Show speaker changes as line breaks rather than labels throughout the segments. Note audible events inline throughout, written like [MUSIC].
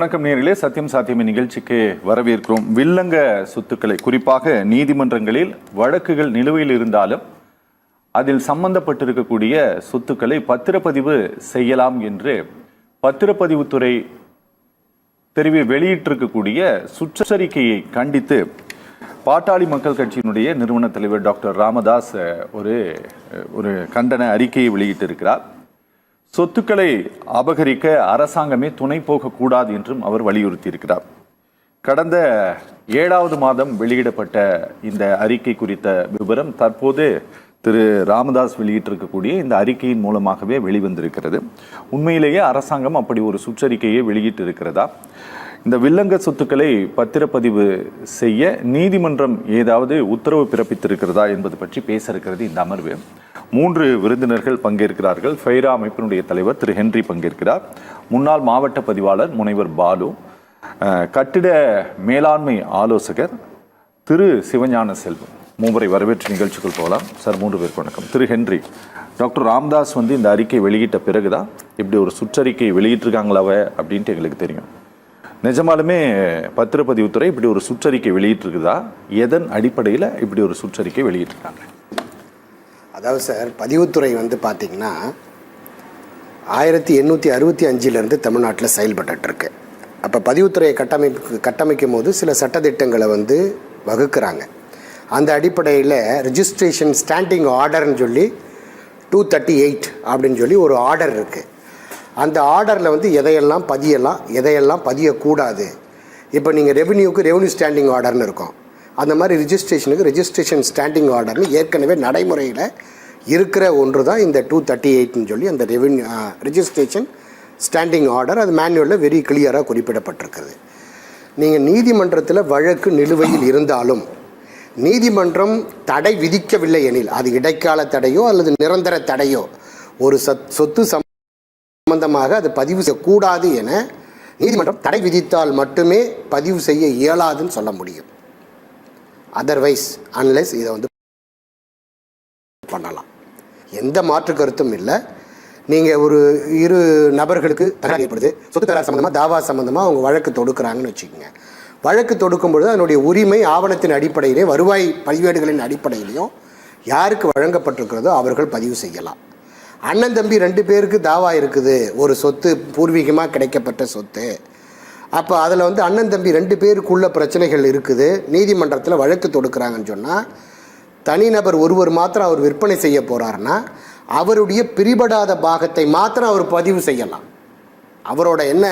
வணக்கம் நேரிலே சத்தியம் சாத்தியமே நிகழ்ச்சிக்கு வரவேற்கிறோம். வில்லங்க சொத்துக்களை குறிப்பாக நீதிமன்றங்களில் வழக்குகள் நிலுவையில் இருந்தாலும் அதில் சம்பந்தப்பட்டிருக்கக்கூடிய சொத்துக்களை பத்திரப்பதிவு செய்யலாம் என்று பத்திரப்பதிவுத்துறை தெரிவி வெளியிட்டிருக்கக்கூடிய சுற்றறிக்கையை கண்டித்து பாட்டாளி மக்கள் கட்சியினுடைய நிறுவன தலைவர் டாக்டர் ராமதாஸ் ஒரு ஒரு கண்டன அறிக்கையை வெளியிட்டிருக்கிறார். சொத்துக்களை அபகரிக்க அரசாங்கமே துணை போகக்கூடாது என்றும் அவர் வலியுறுத்தியிருக்கிறார். கடந்த ஏழாவது மாதம் வெளியிடப்பட்ட இந்த அறிக்கை குறித்த விவரம் தற்போது திரு ராமதாஸ் வெளியிட்டிருக்கக்கூடிய இந்த அறிக்கையின் மூலமாகவே வெளிவந்திருக்கிறது. உண்மையிலேயே அரசாங்கம் அப்படி ஒரு சுற்றறிக்கையை வெளியிட்டிருக்கிறதா? இந்த வில்லங்க சொத்துக்களை பத்திரப்பதிவு செய்ய நீதிமன்றம் ஏதாவது உத்தரவு பிறப்பித்திருக்கிறதா என்பது பற்றி பேச இருக்கிறது இந்த அமர்வு. மூன்று விருந்தினர்கள் பங்கேற்கிறார்கள். ஃபைரா அமைப்பினுடைய தலைவர் திரு ஹென்றி பங்கேற்கிறார். முன்னாள் மாவட்ட பதிவாளர் முனைவர் பாலு கட்டிட மேலாண்மை ஆலோசகர் திரு சிவஞான செல்வம். மூவரை வரவேற்று நிகழ்ச்சிக்குள் போகலாம். சார் மூன்று பேர் வணக்கம். திரு ஹென்றி டாக்டர் ராம்தாஸ் வந்து இந்த அறிக்கை வெளியிட்ட பிறகு தான் இப்படி ஒரு சுற்றறிக்கை வெளியிட்டிருக்காங்களாவ அப்படின்ட்டு எங்களுக்கு தெரியும். நிஜமாலுமே பத்திரப்பதிவுத்துறை இப்படி ஒரு சுற்றறிக்கை வெளியிட்டிருக்குதா? எதன் அடிப்படையில் இப்படி ஒரு சுற்றறிக்கை வெளியிட்டிருக்காங்க?
அதாவது சார் பதிவுத்துறை வந்து பார்த்தீங்கன்னா ஆயிரத்தி எண்ணூற்றி அறுபத்தி அஞ்சிலேருந்து தமிழ்நாட்டில் செயல்பட்டுருக்கு அப்போ பதிவுத்துறையை கட்டமைப்பு கட்டமைக்கும் போது சில சட்டத்திட்டங்களை வந்து வகுக்கிறாங்க. அந்த அடிப்படையில் ரிஜிஸ்ட்ரேஷன் ஸ்டாண்டிங் ஆர்டர்னு சொல்லி டூ தேர்ட்டி எயிட் அப்படின்னு சொல்லி ஒரு ஆர்டர் இருக்குது அந்த ஆர்டரில் வந்து எதையெல்லாம் பதியலாம் எதையெல்லாம் பதியக்கூடாது. இப்போ நீங்கள் ரெவென்யூக்கு ரெவென்யூ ஸ்டாண்டிங் ஆர்டர்னு இருக்கும். அந்த மாதிரி ரிஜிஸ்ட்ரேஷனுக்கு ரெஜிஸ்ட்ரேஷன் ஸ்டாண்டிங் ஆர்டர்னு ஏற்கனவே நடைமுறையில் இருக்கிற ஒன்று தான் இந்த டூ தேர்ட்டி எயிட்னு சொல்லி அந்த ரெவென்யூ ரிஜிஸ்ட்ரேஷன் ஸ்டாண்டிங் ஆர்டர் அது மேனுவலில் வெரி கிளியராக குறிப்பிடப்பட்டிருக்குது நீங்கள் நீதிமன்றத்தில் வழக்கு நிலுவையில் இருந்தாலும் நீதிமன்றம் தடை விதிக்கவில்லை எனில் அது இடைக்கால தடையோ அல்லது நிரந்தர தடையோ ஒரு சத் சொத்து சம்பந்தமாக அது பதிவு செய்யக்கூடாது என நீதிமன்றம் தடை விதித்தால் மட்டுமே பதிவு செய்ய இயலாதுன்னு சொல்ல முடியும். அதர்வைஸ் அன்லெஸ் இதை வந்து பண்ணலாம். எந்த மாற்று கருத்தும் இல்லை. நீங்கள் ஒரு இரு நபர்களுக்கு தகராறு ஏற்படுது. சொத்து தகராறு சம்மந்தமாக தாவா சம்மந்தமாக அவங்க வழக்கு தொடுக்கிறாங்கன்னு வச்சுக்கோங்க. வழக்கு தொடுக்கும் பொழுது அதனுடைய உரிமை ஆவணத்தின் அடிப்படையிலே வருவாய் பதிவேடுகளின் அடிப்படையிலையும் யாருக்கு வழங்கப்பட்டிருக்கிறதோ அவர்கள் பதிவு செய்யலாம். அண்ணன் தம்பி ரெண்டு பேருக்கு தாவா இருக்குது. ஒரு சொத்து பூர்வீகமாக கிடைக்கப்பட்ட சொத்து. அப்போ அதில் வந்து அண்ணன் தம்பி ரெண்டு பேருக்குள்ள பிரச்சனைகள் இருக்குது. நீதிமன்றத்தில் வழக்கு தொடுக்கிறாங்கன்னு சொன்னால் தனிநபர் ஒருவர் மாத்திரம் அவர் விற்பனை செய்ய போகிறாருன்னா அவருடைய பிரிபடாத பாகத்தை மாத்திரம் அவர் பதிவு செய்யலாம். அவரோட என்ன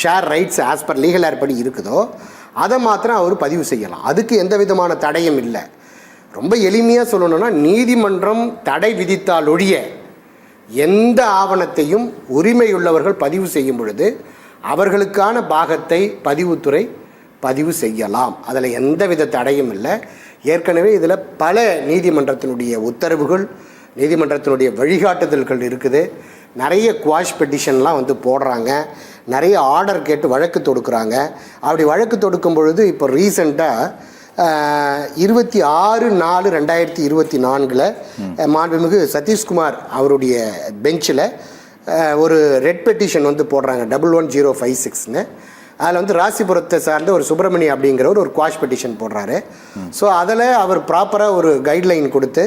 share rights as per legal heir படி இருக்குதோ அதை மாத்திரம் அவர் பதிவு செய்யலாம். அதுக்கு எந்த விதமான தடையும் இல்லை. ரொம்ப எளிமையாக சொல்லணும்னா நீதிமன்றம் தடை விதித்தால் ஒழிய எந்த ஆவணத்தையும் உரிமையுள்ளவர்கள் பதிவு செய்யும் பொழுது அவர்களுக்கான பாகத்தை பதிவுத்துறை பதிவு செய்யலாம். அதில் எந்தவித தடையும் இல்லை. ஏற்கனவே இதில் பல நீதிமன்றத்தினுடைய உத்தரவுகள் நீதிமன்றத்தினுடைய வழிகாட்டுதல்கள் இருக்குது. நிறைய குவாஷ் பெட்டிஷன்லாம் வந்து போடுறாங்க. நிறைய ஆர்டர் கேட்டு வழக்கு தொடுக்குறாங்க. அப்படி வழக்கு தொடுக்கும் பொழுது இப்போ ரீசண்டாக இருபத்தி ஆறு நாலு ரெண்டாயிரத்தி இருபத்தி நான்கில் மாண்புமிகு சதீஷ்குமார் அவருடைய பெஞ்சில் ஒரு ரெட் பெட்டிஷன் வந்து போடுறாங்க டபுள் ஒன் ஜீரோ ஃபைவ் சிக்ஸ்னு அதில் வந்து ராசிபுரத்தை சார்ந்த ஒரு சுப்பிரமணி அப்படிங்கிறவர் ஒரு குவாஷ் பெட்டிஷன் போடுறாரு. ஸோ அதில் அவர் ப்ராப்பராக ஒரு கைட்லைன் கொடுத்து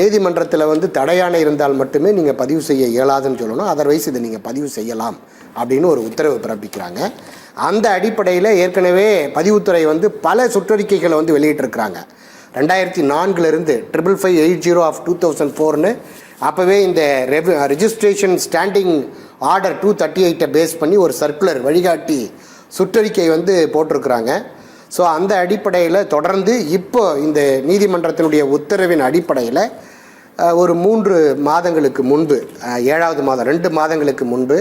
நீதிமன்றத்தில் வந்து தடையான இருந்தால் மட்டுமே நீங்கள் பதிவு செய்ய இயலாதுன்னு சொல்லணும். அதர்வைஸ் இதை நீங்கள் பதிவு செய்யலாம் அப்படின்னு ஒரு உத்தரவு பிறப்பிக்கிறாங்க. அந்த அடிப்படையில் ஏற்கனவே பதிவுத்துறை வந்து பல சுற்றறிக்கைகளை வந்து வெளியிட்டிருக்கிறாங்க. ரெண்டாயிரத்தி நான்குலேருந்து triple five eight zero of two thousand ஃபோர்னு அப்போவே இந்த rev registration standing order two thirty எயிட்டை base பண்ணி ஒரு சர்க்குலர் வழிகாட்டி சுற்றறிக்கை வந்து போட்டிருக்கிறாங்க. ஸோ அந்த அடிப்படையில் தொடர்ந்து இப்போ இந்த நீதிமன்றத்தினுடைய உத்தரவின் அடிப்படையில் ஒரு மூன்று மாதங்களுக்கு முன்பு ஏழாவது மாதம் ரெண்டு மாதங்களுக்கு முன்பு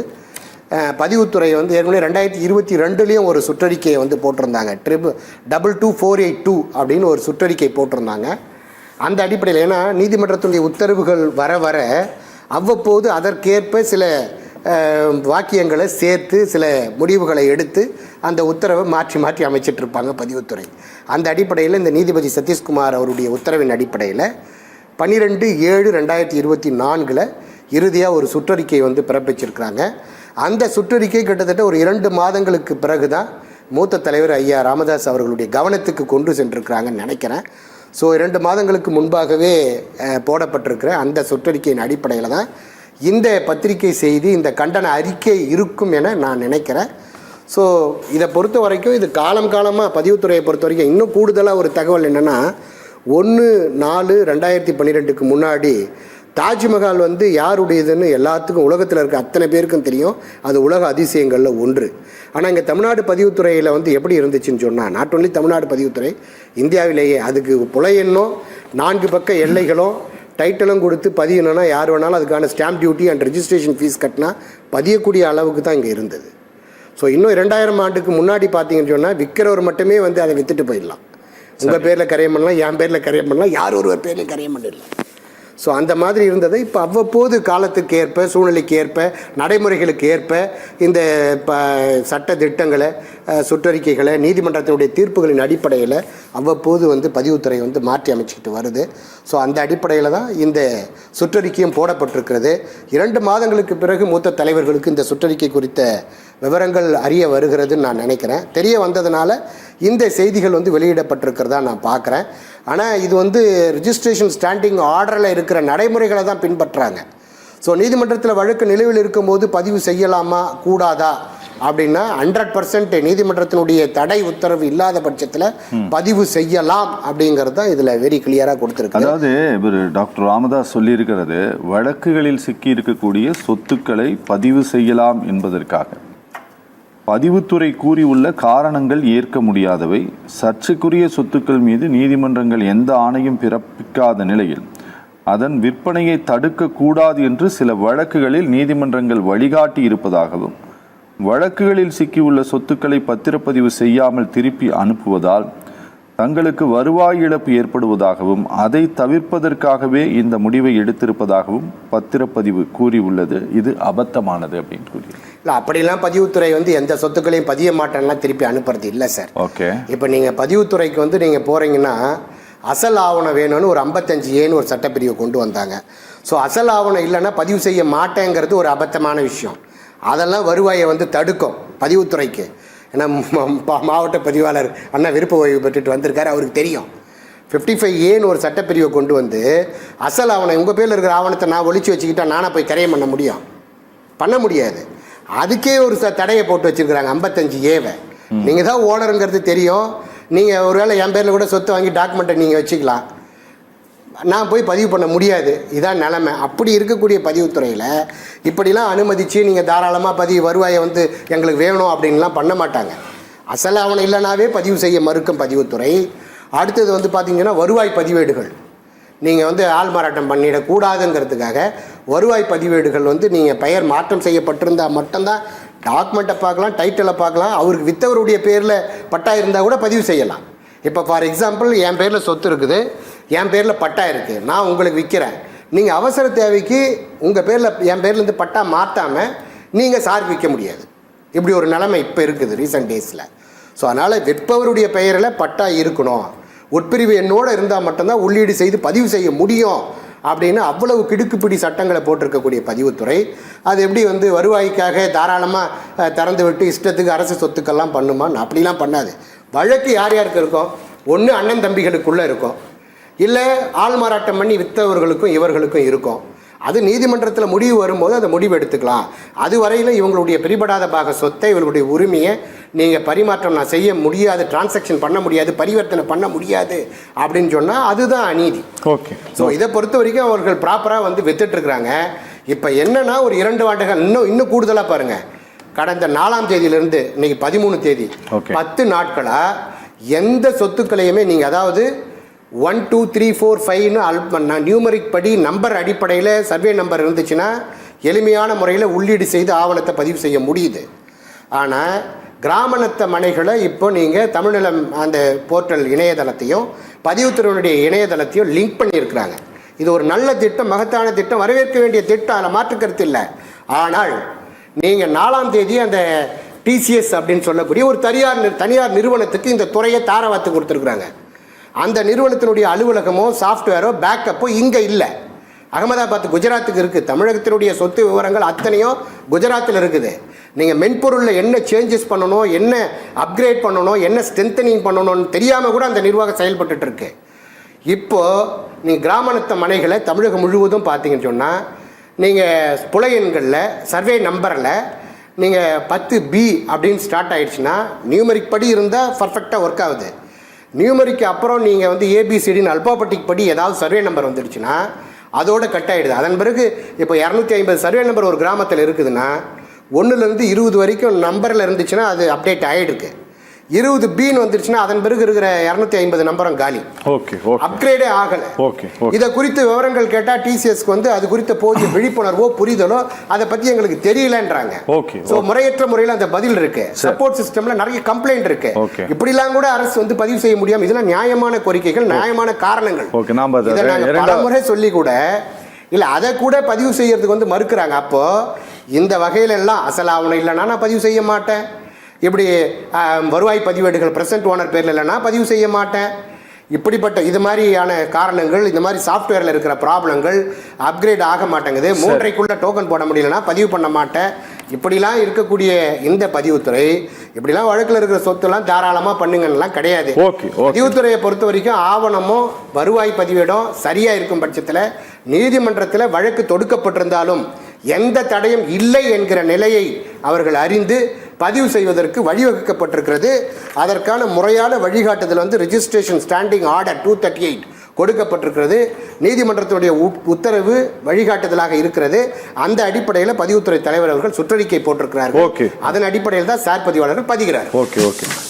பதிவுத்துறை வந்து ஏற்கனவே ரெண்டாயிரத்தி இருபத்தி ரெண்டுலேயும் ஒரு சுற்றறிக்கையை வந்து போட்டிருந்தாங்க. Triple double two four eight two அப்படின்னு ஒரு சுற்றறிக்கை போட்டிருந்தாங்க. அந்த அடிப்படையில் ஏன்னா நீதிமன்றத்துடைய உத்தரவுகள் வர வர அவ்வப்போது அதற்கேற்ப சில வாக்கியங்களை சேர்த்து சில முடிவுகளை எடுத்து அந்த உத்தரவை மாற்றி மாற்றி அமைச்சிட்டு இருப்பாங்க பதிவுத்துறை. அந்த அடிப்படையில் இந்த நீதிபதி சதீஷ்குமார் அவருடைய உத்தரவின் அடிப்படையில் பன்னிரெண்டு ஏழு ரெண்டாயிரத்தி இருபத்தி நான்கில் இறுதியாக ஒரு சுற்றறிக்கை வந்து பிறப்பிச்சிருக்கிறாங்க. அந்த சுற்றறிக்கை கிட்டத்தட்ட ஒரு இரண்டு மாதங்களுக்கு பிறகு தான் மூத்த தலைவர் ஐயா ராமதாஸ் அவர்களுடைய கவனத்துக்கு கொண்டு சென்றிருக்கிறாங்கன்னு நினைக்கிறேன். ஸோ இரண்டு மாதங்களுக்கு முன்பாகவே போடப்பட்டிருக்கிற அந்த சுற்றறிக்கையின் அடிப்படையில் தான் இந்த பத்திரிகை செய்தி இந்த கண்டன அறிக்கை இருக்கும் என நான் நினைக்கிறேன். ஸோ இதை பொறுத்த வரைக்கும் இது காலம் காலமாக பதிவுத்துறையை பொறுத்த வரைக்கும் இன்னும் கூடுதலாக ஒரு தகவல் என்னென்னா ஒன்று நாலு ரெண்டாயிரத்தி பன்னிரெண்டுக்கு முன்னாடி தாஜ்மஹால் வந்து யாருடையதுன்னு எல்லாத்துக்கும் உலகத்தில் இருக்க அத்தனை பேருக்கும் தெரியும். அது உலக அதிசயங்களில் ஒன்று. ஆனால் இங்கே தமிழ்நாடு பதிவுத்துறையில் வந்து எப்படி இருந்துச்சுன்னு சொன்னால் நாட் ஒன்லி தமிழ்நாடு பதிவுத்துறை இந்தியாவிலேயே அதுக்கு புலை எண்ணும் நான்கு பக்க எல்லைகளும் டைட்டிலும் கொடுத்து பதியணும்னா யார் வேணாலும் அதுக்கான stamp duty and registration fees கட்டினா பதியக்கூடிய அளவுக்கு தான் இங்கே இருந்தது. ஸோ இன்னும் ரெண்டாயிரம் ஆண்டுக்கு முன்னாடி பார்த்தீங்கன்னு சொன்னால் விற்கிறவர் மட்டுமே வந்து அதை விற்றுட்டு போயிடலாம். உங்கள் பேரில் கரையம் பண்ணலாம் என் பேரில் கரையம் பண்ணலாம் யார் ஒருவர் பேர்லையும் கரையம் பண்ணிடலாம் ஸோ அந்த மாதிரி இருந்ததை இப்போ அவ்வப்போது காலத்துக்கு ஏற்ப சூழ்நிலைக்கு ஏற்ப நடைமுறைகளுக்கு ஏற்ப இந்த ப சட்ட திட்டங்களை சுற்றறிக்கைகளை நீதிமன்றத்தினுடைய தீர்ப்புகளின் அடிப்படையில் அவ்வப்போது வந்து பதிவுத்துறை வந்து மாற்றி அமைச்சிக்கிட்டு வருது. ஸோ அந்த அடிப்படையில் தான் இந்த சுற்றறிக்கையும் போடப்பட்டிருக்கிறது. இரண்டு மாதங்களுக்கு பிறகு மூத்த தலைவர்களுக்கு இந்த சுற்றறிக்கை குறித்த விவரங்கள் அறிய வருகிறதுன்னு நான் நினைக்கிறேன். தெரிய வந்ததுனால இந்த செய்திகள் வந்து வெளியிடப்பட்டிருக்கிறதா நான் பார்க்குறேன். ஆனால் இது வந்து ரிஜிஸ்ட்ரேஷன் ஸ்டாண்டிங் ஆர்டரில் இருக்கிற நடைமுறைகளை தான் பின்பற்றுறாங்க ஸோ நீதிமன்றத்தில் வழக்கு நிலுவையில் இருக்கும்போது பதிவு செய்யலாமா கூடாதா? அப்படின்னா ஹண்ட்ரட் பர்சன்ட் நீதிமன்றத்தினுடைய தடை உத்தரவு இல்லாத பட்சத்தில் பதிவு செய்யலாம் அப்படிங்கிறது தான் இதில் வெரி கிளியராக கொடுத்துருக்கு
அதாவது இவர் டாக்டர் ராமதாஸ் சொல்லியிருக்கிறது வழக்குகளில் சிக்கி இருக்கக்கூடிய சொத்துக்களை பதிவு செய்யலாம் என்பதற்காக. பதிவுத்துறை கூறியுள்ள காரணங்கள் ஏற்க முடியாதவை. சர்ச்சைக்குரிய சொத்துக்கள் மீது நீதிமன்றங்கள் எந்த ஆணையும் பிறப்பிக்காத நிலையில் அதன் விற்பனையை தடுக்கக்கூடாது என்று சில வழக்குகளில் நீதிமன்றங்கள் வழிகாட்டி இருப்பதாகவும் வழக்குகளில் சிக்கியுள்ள சொத்துக்களை பத்திரப்பதிவு செய்யாமல் திருப்பி அனுப்புவதால் தங்களுக்கு வருவாய் இழப்பு ஏற்படுவதாகவும் அதை தவிர்ப்பதற்காகவே இந்த முடிவை எடுத்திருப்பதாகவும் பத்திரப்பதிவு கூறியுள்ளது. இது அபத்தமானது அப்படின்னு கூறி
இல்லை அப்படிலாம் பதிவுத்துறை வந்து எந்த சொத்துக்களையும் பதிய மாட்டேன்லாம் திருப்பி அனுப்புறது இல்லை சார்.
ஓகே.
இப்போ நீங்கள் பதிவுத்துறைக்கு வந்து நீங்கள் போகிறீங்கன்னா அசல் ஆவணம் வேணும்னு ஒரு ஐம்பத்தஞ்சு ஏன்னு ஒரு சட்டப்பிரிவை கொண்டு வந்தாங்க. ஸோ அசல் ஆவணம் இல்லைன்னா பதிவு செய்ய மாட்டேங்கிறது ஒரு அபத்தமான விஷயம். அதெல்லாம் வருவாயை வந்து தடுக்கும் பதிவுத்துறைக்கு. ஏன்னா மாவட்ட பதிவாளர் அண்ணா விருப்ப ஓய்வு பெற்றுட்டு வந்திருக்காரு அவருக்கு தெரியும். ஃபிஃப்டி ஃபைவ் ஏன்னு ஒரு சட்டப்பிரிவை கொண்டு வந்து அசல் ஆவணம் உங்கள் பேரில் இருக்கிற ஆவணத்தை நான் ஒழிச்சு வச்சுக்கிட்டா நானாக போய் கரையம் பண்ண முடியும்? பண்ண முடியாது. அதுக்கே ஒரு ச தடையை போட்டு வச்சிருக்கிறாங்க ஐம்பத்தஞ்சு ஏவை. நீங்கள் தான் ஓனருங்கிறது தெரியும். நீங்கள் ஒருவேளை என் பேரில் கூட சொத்து வாங்கி டாக்குமெண்ட்டை நீங்கள் வச்சுக்கலாம். நான் போய் பதிவு பண்ண முடியாது. இதான் நிலமை. அப்படி இருக்கக்கூடிய பதிவுத்துறையில் இப்படிலாம் அனுமதித்து நீங்கள் தாராளமாக பதிவு வருவாயை வந்து எங்களுக்கு வேணும் அப்படின்லாம் பண்ண மாட்டாங்க. அசல் ஆவணம் இல்லைனாவே பதிவு செய்ய மறுக்கும் பதிவுத்துறை. அடுத்தது வந்து பார்த்தீங்கன்னா வருவாய் பதிவேடுகள். நீங்கள் வந்து ஆள் மாறாட்டம் பண்ணிடக்கூடாதுங்கிறதுக்காக வருவாய் பதிவேடுகள் வந்து நீங்கள் பெயர் மாற்றம் செய்யப்பட்டிருந்தால் மட்டும்தான் டாக்குமெண்ட்டை பார்க்கலாம் டைட்டிலை பார்க்கலாம் அவருக்கு வித்தவருடைய பேரில் பட்டா இருந்தால் கூட பதிவு செய்யலாம். இப்போ ஃபார் எக்ஸாம்பிள் என் பேரில் சொத்து இருக்குது. என் பேரில் பட்டா இருக்குது நான் உங்களுக்கு விற்கிறேன் நீங்கள் அவசர தேவைக்கு உங்கள் பேரில் என் பேர்லேருந்து பட்டா மாற்றாமல் நீங்கள் சார் விற்க முடியாது. இப்படி ஒரு நிலைமை இப்போ இருக்குது ரீசெண்ட் டேஸில் ஸோ அதனால் விற்பவருடைய பெயரில் பட்டா இருக்கணும். உட்பிரிவு எண்ணோடு இருந்தால் மட்டும்தான் உள்ளீடு செய்து பதிவு செய்ய முடியும் அப்படின்னு அவ்வளவு கிடுக்குப்பிடி சட்டங்களை போட்டிருக்கக்கூடிய பதிவுத்துறை. அது எப்படி வந்து வருவாய்க்காக தாராளமாக திறந்து விட்டு இஷ்டத்துக்கு அரசு சொத்துக்கெல்லாம் பண்ணுமான்னு அப்படிலாம் பண்ணாது. வழக்கு யார் யாருக்கு இருக்கும்? ஒன்று அண்ணன் தம்பிகளுக்குள்ளே இருக்கும். இல்லை ஆள் மாறாட்டம் பண்ணி விற்றவர்களுக்கும் இவர்களுக்கும் இருக்கும். அது நீதிமன்றத்தில் முடிவு வரும்போது அந்த முடிவு எடுத்துக்கலாம். அது வரையில் இவங்களுடைய பிரிபடாத பாக சொத்தை இவங்களுடைய உரிமையை நீங்கள் பரிமாற்றம் நான் செய்ய முடியாது டிரான்சாக்ஷன் பண்ண முடியாது பரிவர்த்தனை பண்ண முடியாது அப்படின்னு சொன்னால் அதுதான் அநீதி.
ஓகே.
ஸோ இதை பொறுத்த வரைக்கும் அவர்கள் ப்ராப்பராக வந்து வித்துட்ருக்குறாங்க இப்போ என்னன்னா ஒரு இரண்டு ஆண்டுகள் இன்னும் இன்னும் கூடுதலாக பாருங்கள் கடந்த நாலாம் தேதியிலிருந்து இன்னைக்கு பதிமூணு தேதி. பத்து நாட்களாக எந்த சொத்துக்களையுமே நீங்கள் அதாவது ஒன் டூ த்ரீ ஃபோர் ஃபைவ்னு அல் நியூமரிக் படி நம்பர் அடிப்படையில் சர்வே நம்பர் இருந்துச்சுன்னா எளிமையான முறையில் உள்ளீடு செய்து ஆவணத்தை பதிவு செய்ய முடியுது. ஆனால் கிராமநத்த மனைகளை இப்போ நீங்கள் தமிழ்நிலம் அந்த போர்ட்டல் இணையதளத்தையும் பதிவுத்துறையினுடைய இணையதளத்தையும் லிங்க் பண்ணியிருக்கிறாங்க. இது ஒரு நல்ல திட்டம் மகத்தான திட்டம் வரவேற்க வேண்டிய திட்டம் அதில் மாற்றுக்கருத்து இல்லை. ஆனால் நீங்கள் நாலாம் தேதி அந்த டிசிஎஸ் அப்படின்னு சொல்லக்கூடிய ஒரு தனியார் தனியார் நிறுவனத்துக்கு இந்த துறையை தாரவாத்து கொடுத்துருக்குறாங்க. அந்த நிறுவனத்தினுடைய அலுவலகமோ சாஃப்ட்வேரோ பேக்கப்போ இங்கே இல்லை. அகமதாபாத் குஜராத்துக்கு இருக்குது தமிழகத்தினுடைய சொத்து விவரங்கள் அத்தனையும் குஜராத்தில் இருக்குது. நீங்கள் மென்பொருளில் என்ன சேஞ்சஸ் பண்ணணும் என்ன அப்கிரேட் பண்ணணும் என்ன ஸ்ட்ரென்தனிங் பண்ணணும்னு தெரியாமல் கூட அந்த நிர்வாகம் செயல்பட்டுட்டு இப்போது இப்போ நீங்கள் கிராமணத்த மனைகளை தமிழகம் முழுவதும் பார்த்தீங்கன்னு சொன்னால் நீங்கள் புலையன்களில் சர்வே நம்பரில் நீங்கள் பத்து பி அப்படின்னு ஸ்டார்ட் ஆகிடுச்சுன்னா நியூமரிக் படி இருந்தால் பர்ஃபெக்டாக ஒர்க் ஆகுது. நியூமரிக்கு அப்புறம் நீங்கள் வந்து ஏபிசிடின்னு அல்பாபட்டிக் படி ஏதாவது சர்வே நம்பர் வந்துடுச்சுன்னா அதோட கட் ஆகிடுது அதன் பிறகு இப்போ இரநூத்தி ஐம்பது சர்வே நம்பர் ஒரு கிராமத்தில் இருக்குதுன்னா ஒன்றுலேருந்து இருபது வரைக்கும் நம்பரில் இருந்துச்சுன்னா அது அப்டேட் ஆகிடுக்கு இருபது பின்னு வந்துருச்சுன்னா அதன் பிறகு இருக்கிற இரநூத்தி ஐம்பது நம்பரும் காலி.
Okay okay.
அப்கிரேடே ஆகலை.
Okay okay.
இதை குறித்து விவரங்கள் கேட்டால் டிசிஎஸ்க்கு வந்து அது குறித்த போதிய [COUGHS] விழிப்புணர்வோ புரிதலோ அதை பற்றி எங்களுக்கு தெரியலன்றாங்க.
Okay,
ஸோ முறையற்ற முறையில் அந்த பதில் இருக்கு. சப்போர்ட் சிஸ்டம்ல நிறைய கம்ப்ளைண்ட் இருக்கு. இப்படிலாம் கூட அரசு வந்து பதிவு செய்ய முடியாம இதெல்லாம் நியாயமான கோரிக்கைகள் நியாயமான காரணங்கள்.
Okay, நாம
இதை
இரண்டா-
பலமுறை சொல்லி கூட இல்ல அதை கூட பதிவு செய்யறதுக்கு வந்து மறுக்கிறாங்க. அப்போ இந்த வகையில எல்லாம் அசல் ஆவணம் இல்லைன்னா நான் பதிவு செய்ய மாட்டேன். இப்படி வருவாய் பதிவேடுகள் பிரசன்ட் ஓனர் பேர்ல இல்லைன்னா பதிவு செய்ய மாட்டேன். இப்படிப்பட்ட இது மாதிரியான காரணங்கள் இந்த மாதிரி சாஃப்ட்வேரில் இருக்கிற ப்ராப்ளங்கள் அப்கிரேட் ஆக மாட்டேங்குது. மூன்றைக்குள்ள டோக்கன் போட முடியலன்னா பதிவு பண்ண மாட்டேன். இப்படிலாம் இருக்கக்கூடிய இந்த பதிவுத்துறை இப்படிலாம் வழக்கில் இருக்கிற சொத்துலாம் தாராளமாக பண்ணுங்கன்னெலாம் கிடையாது. பதிவுத்துறையை பொறுத்த வரைக்கும் ஆவணமும் வருவாய் பதிவேடும் சரியா இருக்கும் பட்சத்தில் நீதிமன்றத்தில் வழக்கு தொடுக்கப்பட்டிருந்தாலும் எந்த தடையும் இல்லை என்கிற நிலையை அவர்கள் அறிந்து பதிவு செய்வதற்கு வழிவகுக்கப்பட்டிருக்கிறது. அதற்கான முறையான வழிகாட்டுதல் வந்து registration standing order two thirty eight கொடுக்கப்பட்டிருக்கிறது. நீதிமன்றத்துடைய உத்- உத்தரவு வழிகாட்டுதலாக இருக்கிறது. அந்த அடிப்படையில் பதிவுத்துறை தலைவர் அவர்கள் சுற்றறிக்கை போட்டிருக்கிறார்கள்.
Okay.
அதன் அடிப்படையில் தான் சார் பதிவாளர்கள் பதிகிறார்
ஓகே ஓகே.